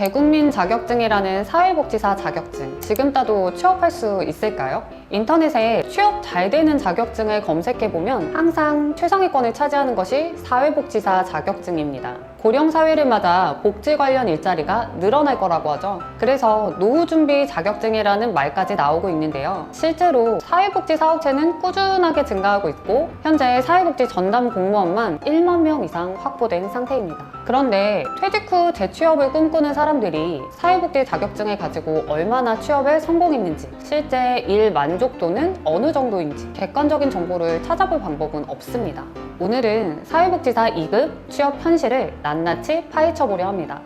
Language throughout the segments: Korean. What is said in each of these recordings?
대국민 자격증이라는 사회복지사 자격증 지금 따도 취업할 수 있을까요? 인터넷에 취업 잘 되는 자격증을 검색해보면 항상 최상위권을 차지하는 것이 사회복지사 자격증입니다. 고령 사회를 맞아 복지 관련 일자리가 늘어날 거라고 하죠. 그래서 노후 준비 자격증이라는 말까지 나오고 있는데요. 실제로 사회복지 사업체는 꾸준하게 증가하고 있고 현재 사회복지 전담 공무원만 1만 명 이상 확보된 상태입니다. 그런데 퇴직 후 재취업을 꿈꾸는 사람들이 사회복지 자격증을 가지고 얼마나 취업에 성공했는지 실제 일 만족도는 어느 정도인지 객관적인 정보를 찾아볼 방법은 없습니다. 오늘은 사회복지사 2급 취업 현실을 낱낱이 파헤쳐 보려 합니다.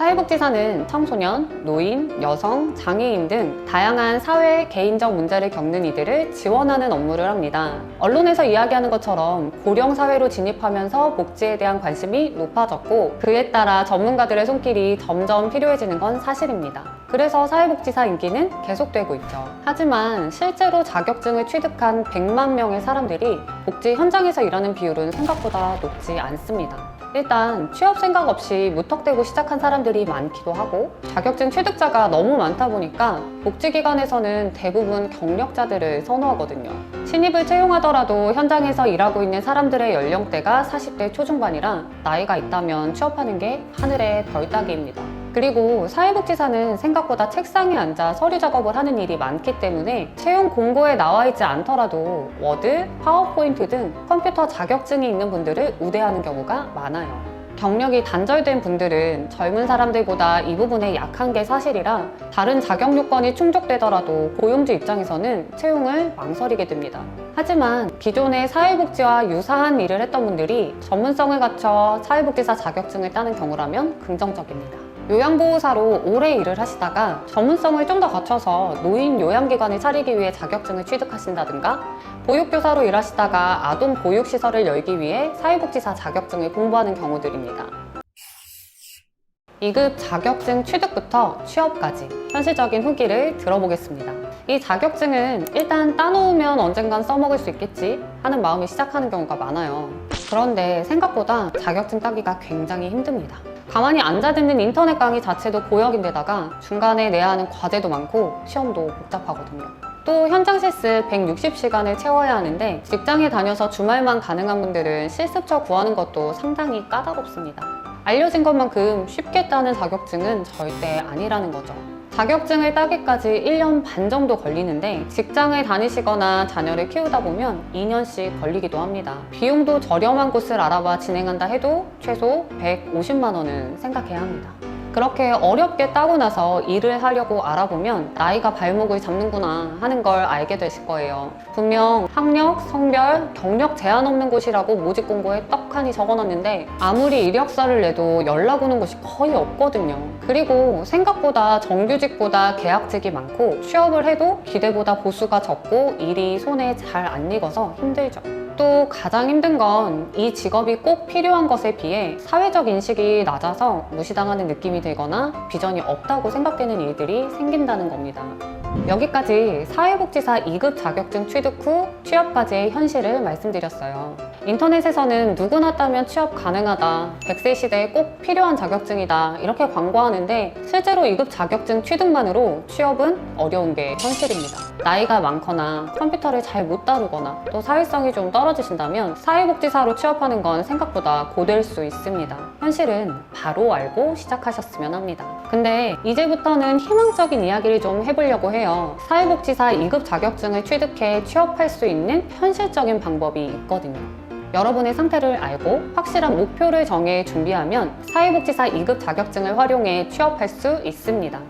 사회복지사는 청소년, 노인, 여성, 장애인 등 다양한 사회 개인적 문제를 겪는 이들을 지원하는 업무를 합니다. 언론에서 이야기하는 것처럼 고령 사회로 진입하면서 복지에 대한 관심이 높아졌고 그에 따라 전문가들의 손길이 점점 필요해지는 건 사실입니다. 그래서 사회복지사 인기는 계속되고 있죠. 하지만 실제로 자격증을 취득한 100만 명의 사람들이 복지 현장에서 일하는 비율은 생각보다 높지 않습니다. 일단 취업 생각 없이 무턱대고 시작한 사람들이 많기도 하고 자격증 취득자가 너무 많다 보니까 복지기관에서는 대부분 경력자들을 선호하거든요. 신입을 채용하더라도 현장에서 일하고 있는 사람들의 연령대가 40대 초중반이라 나이가 있다면 취업하는 게 하늘의 별 따기입니다. 그리고 사회복지사는 생각보다 책상에 앉아 서류 작업을 하는 일이 많기 때문에 채용 공고에 나와 있지 않더라도 워드, 파워포인트 등 컴퓨터 자격증이 있는 분들을 우대하는 경우가 많아요. 경력이 단절된 분들은 젊은 사람들보다 이 부분에 약한 게 사실이라 다른 자격 요건이 충족되더라도 고용주 입장에서는 채용을 망설이게 됩니다. 하지만 기존의 사회복지와 유사한 일을 했던 분들이 전문성을 갖춰 사회복지사 자격증을 따는 경우라면 긍정적입니다. 요양보호사로 오래 일을 하시다가 전문성을 좀 더 갖춰서 노인 요양기관을 차리기 위해 자격증을 취득하신다든가 보육교사로 일하시다가 아동 보육시설을 열기 위해 사회복지사 자격증을 공부하는 경우들입니다. 2급 자격증 취득부터 취업까지 현실적인 후기를 들어보겠습니다. 이 자격증은 일단 따놓으면 언젠간 써먹을 수 있겠지 하는 마음이 시작하는 경우가 많아요. 그런데 생각보다 자격증 따기가 굉장히 힘듭니다. 가만히 앉아 듣는 인터넷 강의 자체도 고역인데다가 중간에 내야 하는 과제도 많고 시험도 복잡하거든요. 또 현장 실습 160시간을 채워야 하는데 직장에 다녀서 주말만 가능한 분들은 실습처 구하는 것도 상당히 까다롭습니다. 알려진 것만큼 쉽게 따는 자격증은 절대 아니라는 거죠. 자격증을 따기까지 1년 반 정도 걸리는데 직장을 다니시거나 자녀를 키우다 보면 2년씩 걸리기도 합니다. 비용도 저렴한 곳을 알아봐 진행한다 해도 최소 150만 원은 생각해야 합니다. 그렇게 어렵게 따고 나서 일을 하려고 알아보면 나이가 발목을 잡는구나 하는 걸 알게 되실 거예요. 분명 학력, 성별, 경력 제한 없는 곳이라고 모집 공고에 떡하니 적어놨는데 아무리 이력서를 내도 연락 오는 곳이 거의 없거든요. 그리고 생각보다 정규직보다 계약직이 많고 취업을 해도 기대보다 보수가 적고 일이 손에 잘 안 익어서 힘들죠. 또 가장 힘든 건 이 직업이 꼭 필요한 것에 비해 사회적 인식이 낮아서 무시당하는 느낌이 들거나 비전이 없다고 생각되는 일들이 생긴다는 겁니다. 여기까지 사회복지사 2급 자격증 취득 후 취업까지의 현실을 말씀드렸어요. 인터넷에서는 누구나 따면 취업 가능하다, 100세 시대에 꼭 필요한 자격증이다, 이렇게 광고하는데 실제로 2급 자격증 취득만으로 취업은 어려운 게 현실입니다. 나이가 많거나 컴퓨터를 잘 못 다루거나 또 사회성이 좀 떨어지신다면 사회복지사로 취업하는 건 생각보다 고될 수 있습니다. 현실은 바로 알고 시작하셨으면 합니다. 근데 이제부터는 희망적인 이야기를 좀 해보려고 해요. 사회복지사 2급 자격증을 취득해 취업할 수 있는 현실적인 방법이 있거든요. 여러분의 상태를 알고 확실한 목표를 정해 준비하면 사회복지사 2급 자격증을 활용해 취업할 수 있습니다.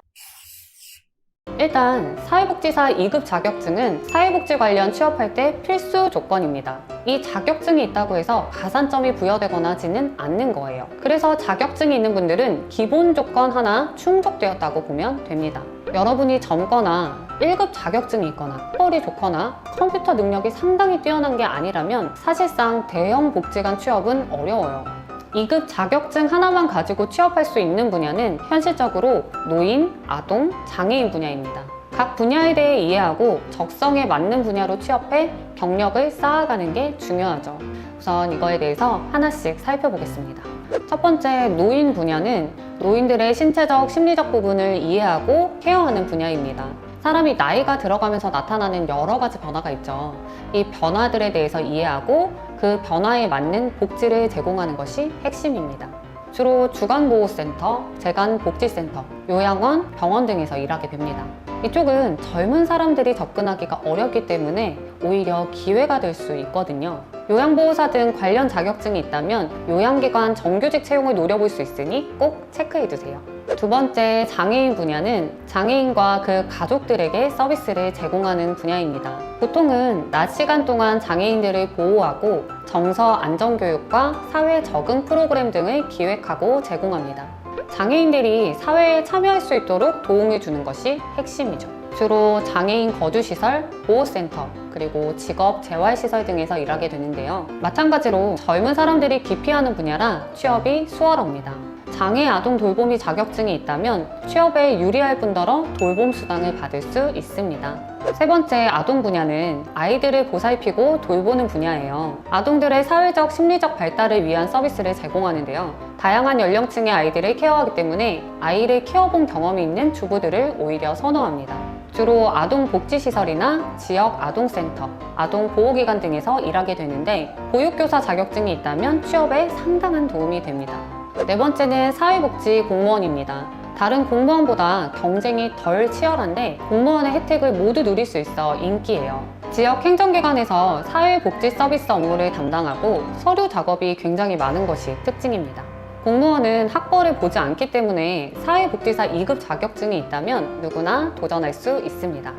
일단 사회복지사 2급 자격증은 사회복지 관련 취업할 때 필수 조건입니다. 이 자격증이 있다고 해서 가산점이 부여되거나 지는 않는 거예요. 그래서 자격증이 있는 분들은 기본 조건 하나 충족되었다고 보면 됩니다. 여러분이 젊거나 1급 자격증이 있거나 펄이 좋거나 컴퓨터 능력이 상당히 뛰어난 게 아니라면 사실상 대형 복지관 취업은 어려워요. 2급 자격증 하나만 가지고 취업할 수 있는 분야는 현실적으로 노인, 아동, 장애인 분야입니다. 각 분야에 대해 이해하고 적성에 맞는 분야로 취업해 경력을 쌓아가는 게 중요하죠. 우선 이거에 대해서 하나씩 살펴보겠습니다. 첫 번째 노인 분야는 노인들의 신체적, 심리적 부분을 이해하고 케어하는 분야입니다. 사람이 나이가 들어가면서 나타나는 여러 가지 변화가 있죠. 이 변화들에 대해서 이해하고 그 변화에 맞는 복지를 제공하는 것이 핵심입니다. 주로 주간보호센터, 재간복지센터, 요양원, 병원 등에서 일하게 됩니다. 이쪽은 젊은 사람들이 접근하기가 어렵기 때문에 오히려 기회가 될 수 있거든요. 요양보호사 등 관련 자격증이 있다면 요양기관 정규직 채용을 노려볼 수 있으니 꼭 체크해두세요. 두 번째 장애인 분야는 장애인과 그 가족들에게 서비스를 제공하는 분야입니다. 보통은 낮 시간 동안 장애인들을 보호하고 정서 안전교육과 사회 적응 프로그램 등을 기획하고 제공합니다. 장애인들이 사회에 참여할 수 있도록 도움을 주는 것이 핵심이죠. 주로 장애인 거주시설, 보호센터, 그리고 직업 재활시설 등에서 일하게 되는데요. 마찬가지로 젊은 사람들이 기피하는 분야라 취업이 수월합니다. 장애 아동 돌보미 자격증이 있다면 취업에 유리할 뿐더러 돌봄 수당을 받을 수 있습니다. 세 번째 아동 분야는 아이들을 보살피고 돌보는 분야예요. 아동들의 사회적, 심리적 발달을 위한 서비스를 제공하는데요. 다양한 연령층의 아이들을 케어하기 때문에 아이를 키워본 경험이 있는 주부들을 오히려 선호합니다. 주로 아동복지시설이나 지역 아동센터, 아동보호기관 등에서 일하게 되는데 보육교사 자격증이 있다면 취업에 상당한 도움이 됩니다. 네 번째는 사회복지 공무원입니다. 다른 공무원보다 경쟁이 덜 치열한데 공무원의 혜택을 모두 누릴 수 있어 인기예요. 지역 행정기관에서 사회복지 서비스 업무를 담당하고 서류 작업이 굉장히 많은 것이 특징입니다. 공무원은 학벌을 보지 않기 때문에 사회복지사 2급 자격증이 있다면 누구나 도전할 수 있습니다.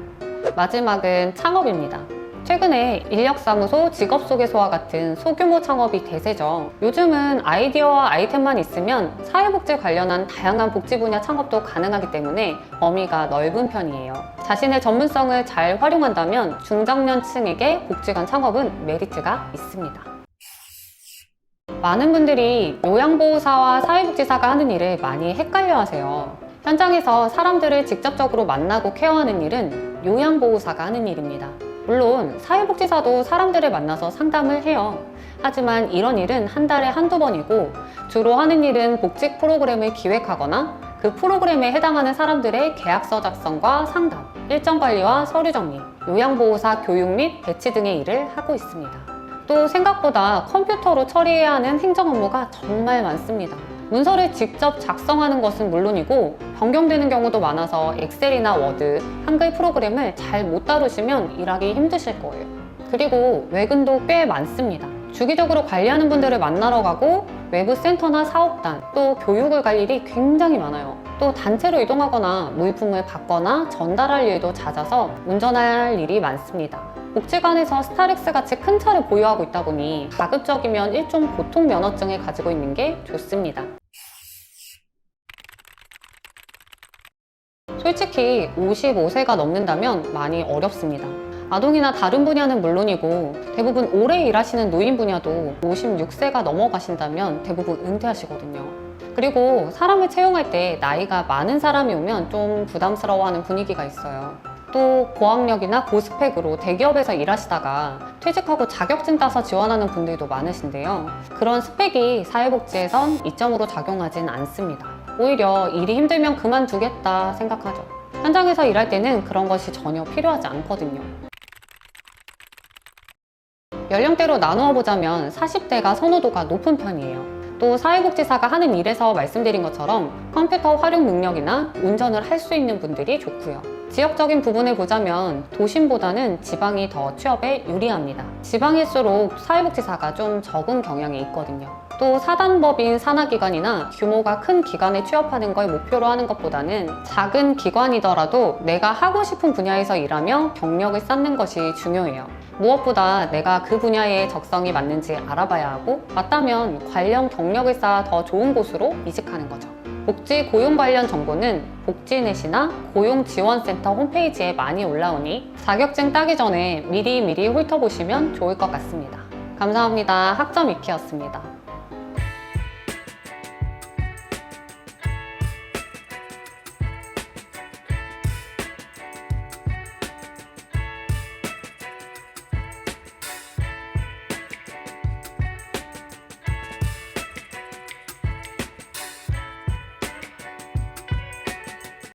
마지막은 창업입니다. 최근에 인력사무소, 직업소개소와 같은 소규모 창업이 대세죠. 요즘은 아이디어와 아이템만 있으면 사회복지 관련한 다양한 복지 분야 창업도 가능하기 때문에 범위가 넓은 편이에요. 자신의 전문성을 잘 활용한다면 중장년층에게 복지관 창업은 메리트가 있습니다. 많은 분들이 요양보호사와 사회복지사가 하는 일을 많이 헷갈려 하세요. 현장에서 사람들을 직접적으로 만나고 케어하는 일은 요양보호사가 하는 일입니다. 물론 사회복지사도 사람들을 만나서 상담을 해요. 하지만 이런 일은 한 달에 한두 번이고 주로 하는 일은 복직 프로그램을 기획하거나 그 프로그램에 해당하는 사람들의 계약서 작성과 상담, 일정 관리와 서류 정리, 요양보호사 교육 및 배치 등의 일을 하고 있습니다. 또 생각보다 컴퓨터로 처리해야 하는 행정 업무가 정말 많습니다. 문서를 직접 작성하는 것은 물론이고 변경되는 경우도 많아서 엑셀이나 워드, 한글 프로그램을 잘 못 다루시면 일하기 힘드실 거예요. 그리고 외근도 꽤 많습니다. 주기적으로 관리하는 분들을 만나러 가고 외부 센터나 사업단, 또 교육을 갈 일이 굉장히 많아요. 또 단체로 이동하거나 물품을 받거나 전달할 일도 잦아서 운전할 일이 많습니다. 복지관에서 스타렉스 같이 큰 차를 보유하고 있다 보니 가급적이면 일종 보통 면허증을 가지고 있는 게 좋습니다. 솔직히 55세가 넘는다면 많이 어렵습니다. 아동이나 다른 분야는 물론이고 대부분 오래 일하시는 노인 분야도 56세가 넘어가신다면 대부분 은퇴하시거든요. 그리고 사람을 채용할 때 나이가 많은 사람이 오면 좀 부담스러워하는 분위기가 있어요. 또 고학력이나 고스펙으로 대기업에서 일하시다가 퇴직하고 자격증 따서 지원하는 분들도 많으신데요. 그런 스펙이 사회복지에선 이점으로 작용하진 않습니다. 오히려 일이 힘들면 그만두겠다 생각하죠. 현장에서 일할 때는 그런 것이 전혀 필요하지 않거든요. 연령대로 나누어 보자면 40대가 선호도가 높은 편이에요. 또 사회복지사가 하는 일에서 말씀드린 것처럼 컴퓨터 활용 능력이나 운전을 할 수 있는 분들이 좋고요. 지역적인 부분을 보자면 도심보다는 지방이 더 취업에 유리합니다. 지방일수록 사회복지사가 좀 적은 경향이 있거든요. 또 사단법인 산하기관이나 규모가 큰 기관에 취업하는 걸 목표로 하는 것보다는 작은 기관이더라도 내가 하고 싶은 분야에서 일하며 경력을 쌓는 것이 중요해요. 무엇보다 내가 그 분야에 적성이 맞는지 알아봐야 하고 맞다면 관련 경력을 쌓아 더 좋은 곳으로 이직하는 거죠. 복지 고용 관련 정보는 복지넷이나 고용지원센터 홈페이지에 많이 올라오니 자격증 따기 전에 미리 미리 훑어보시면 좋을 것 같습니다. 감사합니다. 학점 위키였습니다.